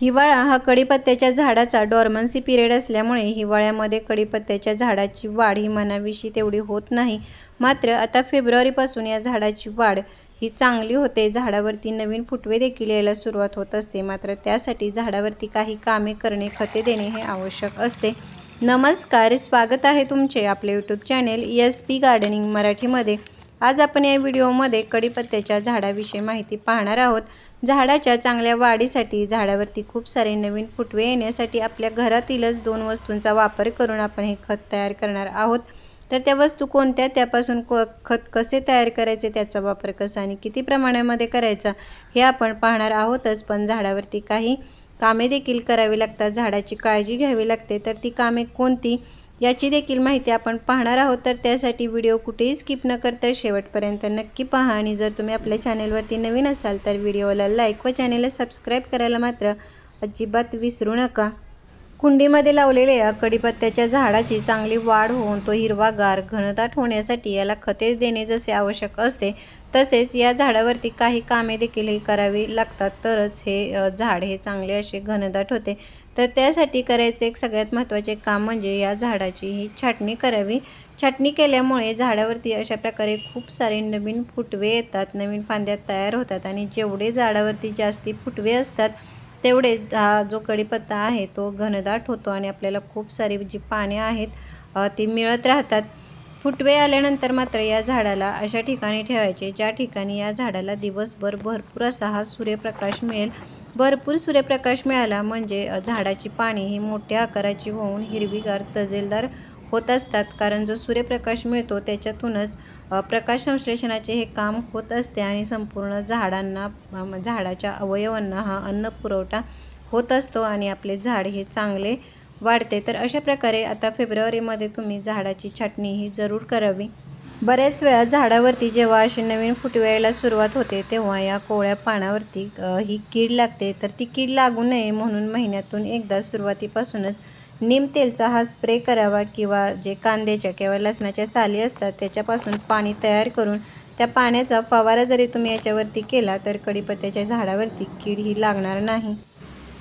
हिवाळा हा कडीपत्त्याच्या झाडाचा डॉर्मन्सी पिरियड असल्यामुळे हिवाळ्यामध्ये कडीपत्त्याच्या झाडाची वाढ ही मनाविषयी तेवढी होत नाही. मात्र आता फेब्रुवारीपासून या झाडाची वाढ ही चांगली होते. झाडावरती नवीन फुटवे देखील यायला सुरुवात होत असते. मात्र त्यासाठी झाडावरती काही कामे करणे खते देणे हे आवश्यक असते. नमस्कार स्वागत आहे तुमचे आपले YouTube channel S P gardening मराठीमध्ये. आज आपण या व्हिडिओमध्ये कडीपत्त्याच्या झाडाविषयी माहिती पाहणार आहोत. झाडाच्या चांगल्या वाढीसाठी झाडावरती खूप सारे नवीन फुटवे येण्यासाठी आपल्या घरातीलच दोन वस्तूंचा वापर करून आपण हे खत तयार करणार आहोत. तर त्या वस्तू कोणत्या? त्यापासून को खत कसे तयार करायचे? त्याचा वापर कसा आणि किती प्रमाणामध्ये करायचा? हे आपण पाहणार आहोतच पण झाडावरती काही कामे देखील करावी लागतात. झाडाची काळजी घ्यावी लागते. तर ती कामे कोणती? याची देखील माहिती आपण पाहणार आहोत. तर त्यासाठी व्हिडिओ कुठेही स्किप न करता शेवटपर्यंत नक्की पहा. आणि जर तुम्ही आपल्या चॅनेलवरती नवीन असाल तर व्हिडिओला लाईक व चॅनेलला सबस्क्राईब करायला मात्र अजिबात विसरू नका. कुंडीमध्ये लावलेल्या या कडीपत्त्याच्या झाडाची चांगली वाढ होऊन तो हिरवागार घनदाट होण्यासाठी याला खते देणे जसे आवश्यक असते तसेच या झाडावरती काही कामे देखीलही करावी लागतात. तरच हे झाड हे चांगले असे घनदाट होते. तर त्यासाठी करायचे एक सगळ्यात महत्त्वाचे काम म्हणजे या झाडाची ही छाटणी करावी. छाटणी केल्यामुळे झाडावरती अशा प्रकारे खूप सारे नवीन फुटवे येतात नवीन फांद्या तयार होतात आणि जेवढे झाडावरती जास्ती फुटवे असतात तेवढे हा जो कडीपत्ता आहे तो घनदाट होतो आणि आपल्याला खूप सारी जी पाने आहेत ती मिळत राहतात. फुटवे आल्यानंतर मात्र या झाडाला अशा ठिकाणी ठेवायचे ज्या ठिकाणी या झाडाला दिवसभर भरपूर असा हा सूर्यप्रकाश मिळेल भरपूर सूर्यप्रकाश मिळाला म्हणजे झाडाची पाने ही मोठ्या आकाराची होऊन हिरवीगार तजेलदार होत असतात. कारण जो सूर्यप्रकाश मिळतो त्याच्यातूनच प्रकाश संश्लेषणाचे हे काम होत असते आणि संपूर्ण झाडांना झाडाच्या अवयवांना हा अन्न पुरवठा होत असतो आणि आपले झाड हे चांगले वाढते. तर अशा प्रकारे आता फेब्रुवारीमध्ये तुम्ही झाडाची छाटणी ही जरूर करावी. बऱ्याच वेळा झाडावरती जेव्हा अशी नवीन फुटवायला सुरुवात होते तेव्हा या कोवळ्या पानावरती ही कीड लागते. तर ती कीड लागू नये म्हणून महिन्यातून एकदा सुरुवातीपासूनच नीम तेलचा हा स्प्रे करावा किंवा जे कांद्याच्या किंवा लसणाच्या साली असतात त्याच्यापासून पाणी तयार करून त्या पाण्याचा फवारा जरी तुम्ही याच्यावरती केला तर कडीपत्त्याच्या झाडावरती कीड ही लागणार नाही.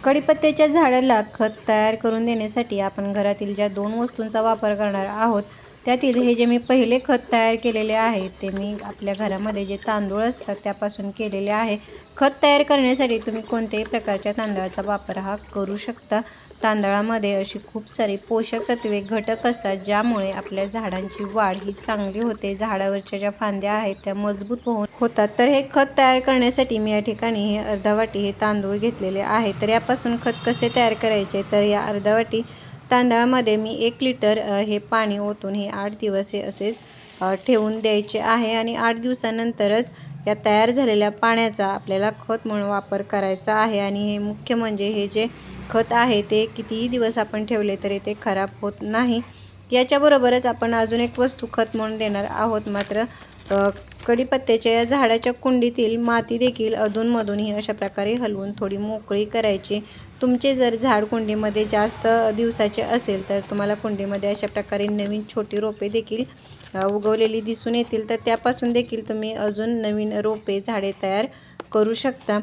कडीपत्त्याच्या झाडाला खत तयार करून देण्यासाठी आपण घरातील ज्या दोन वस्तूंचा वापर करणार आहोत त्यातील हे जे मी पहिले खत तयार केलेले आहे ते मी आपल्या घरामध्ये जे तांदूळ असतात त्यापासून केलेले आहे. खत तयार करण्यासाठी तुम्ही कोणत्याही प्रकारच्या तांदळाचा वापर हा करू शकता. तांदळामध्ये अशी खूप सारी पोषक तत्वे घटक असतात ज्यामुळे आपल्या झाडांची वाढ ही चांगली होते. झाडावरच्या ज्या फांद्या आहेत त्या मजबूत होऊन होतात. तर हे खत तयार करण्यासाठी मी या ठिकाणी हे अर्धा वाटी हे तांदूळ घेतलेले आहे. तर यापासून खत कसे तयार करायचे? तर या अर्धा वाटी तांदळामध्ये मी एक लिटर हे पाणी ओतून हे आठ दिवस हे असेच ठेवून द्यायचे आहे आणि आठ दिवसानंतरच या तयार झालेल्या पाण्याचा आपल्याला खत म्हणून वापर करायचा आहे आणि हे मुख्य म्हणजे हे जे खत आहे ते कितीही दिवस आपण ठेवले तरी ते खराब होत नाही. याच्याबरोबरच आपण अजून एक वस्तू खत म्हणून देणार आहोत मात्र कढीपत्त्याच्या कडीपत्त्याच्या या झाडाच्या कुंडीतील माती देखील अधूनमधून ही अशा प्रकारे हलवून थोडी मोकळी करायची. तुमचे जर झाड कुंडीमध्ये जास्त दिवसाचे असेल तर तुम्हाला कुंडीमध्ये अशा प्रकारे नवीन छोटी रोपे देखील उगवलेली दिसून येतील. तर त्यापासून देखील तुम्ही अजून नवीन रोपे झाडे तयार करू शकता.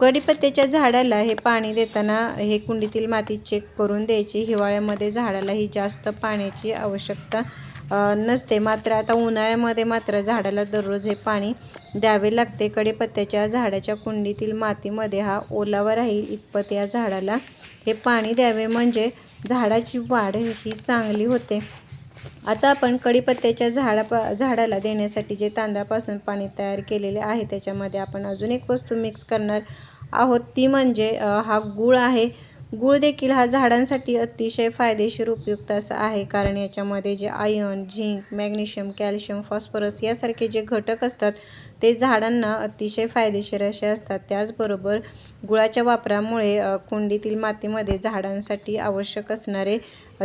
कडीपत्त्याच्या झाडाला हे पाणी देताना हे कुंडीतील माती चेक करून द्यायची. हिवाळ्यामध्ये झाडाला ही जास्त पाण्याची आवश्यकता नसते. मात्र आता उन्हाळ्यामध्ये मात्र झाडाला दररोज हे पाणी द्यावे लागते. कडीपत्त्याच्या झाडाच्या कुंडीतील मातीमध्ये हा ओलावा राहील इतपत या झाडाला हे पाणी द्यावे. म्हणजे झाडाची वाढ ही चांगली होते. आता आपण कडीपत्त्याच्या झाडापा झाडाला देण्यासाठी जे तांदळापासून पाणी तयार केलेले आहे त्याच्यामध्ये आपण अजून एक वस्तू मिक्स करणार आहोत. ती म्हणजे हा गूळ आहे. गूळ देखील हा झाडांसाठी अतिशय फायदेशीर उपयुक्त असा आहे. कारण याच्यामध्ये जे iron zinc magnesium calcium phosphorus यासारखे जे घटक असतात ते झाडांना अतिशय फायदेशीर असे असतात. त्याचबरोबर गुळाच्या वापरामुळे कुंडीतील मातीमध्ये झाडांसाठी आवश्यक असणारे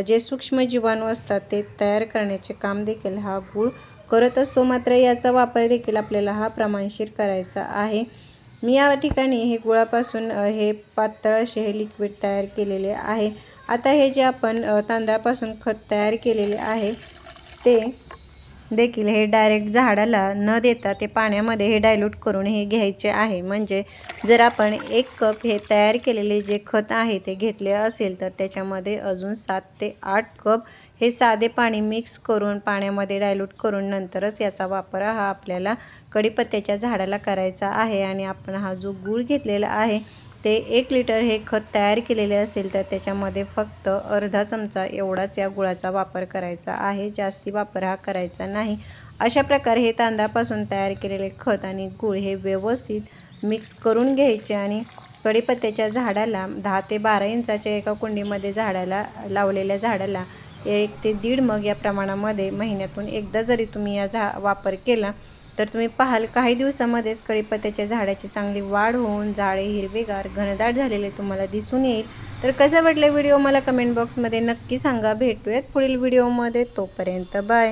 जे सूक्ष्म जीवाणू असतात ते तयार करण्याचे काम देखील हा गूळ करत असतो. मात्र याचा वापर देखील आपल्याला हा प्रमाणशीर करायचा आहे. मी या ठिकाणी हे गुळापासून हे पातळ असे हे लिक्विड तयार केलेले आहे. आता हे जे आपण तांदळापासून खत तयार केलेले आहे ते देखील हे डायरेक्ट झाडाला न देता ते पाण्यामध्ये हे डायल्यूट करून हे घ्यायचे आहे. म्हणजे जर आपण एक कप हे तयार केलेले जे खत आहे ते घेतले असेल तर त्याच्यामध्ये अजून सात ते आठ कप हे साधे पाणी मिक्स करून पाण्यामध्ये डायल्यूट करून नंतरच याचा वापर हा आपल्याला कढीपत्त्याच्या झाडाला करायचा आहे. आणि आपण हा जो गूळ घेतलेला आहे ते एक लिटर हे खत तयार केलेले असेल तर त्याच्यामध्ये फक्त अर्धा चमचा एवढाच या गुळाचा वापर करायचा आहे. जास्ती वापर हा करायचा नाही. अशा प्रकारे हे तांदळापासून तयार केलेले खत आणि गूळ हे व्यवस्थित मिक्स करून घ्यायचे आणि कढीपत्त्याच्या झाडाला दहा ते बारा इंचाच्या एका कुंडीमध्ये झाडाला लावलेल्या झाडाला एक ते दीड मग या प्रमाणामध्ये महिन्यातून एकदा जरी तुम्ही या झा वापर केला तर तुम्ही पाहाल काही दिवसामध्येच कळीपत्याच्या झाडाची चांगली वाढ होऊन झाडे हिरवेगार घनदाट झालेले तुम्हाला दिसून येईल. तर कसं वाटलं व्हिडिओ? मला कमेंट बॉक्समध्ये नक्की सांगा. भेटूयात पुढील व्हिडिओमध्ये. तोपर्यंत बाय.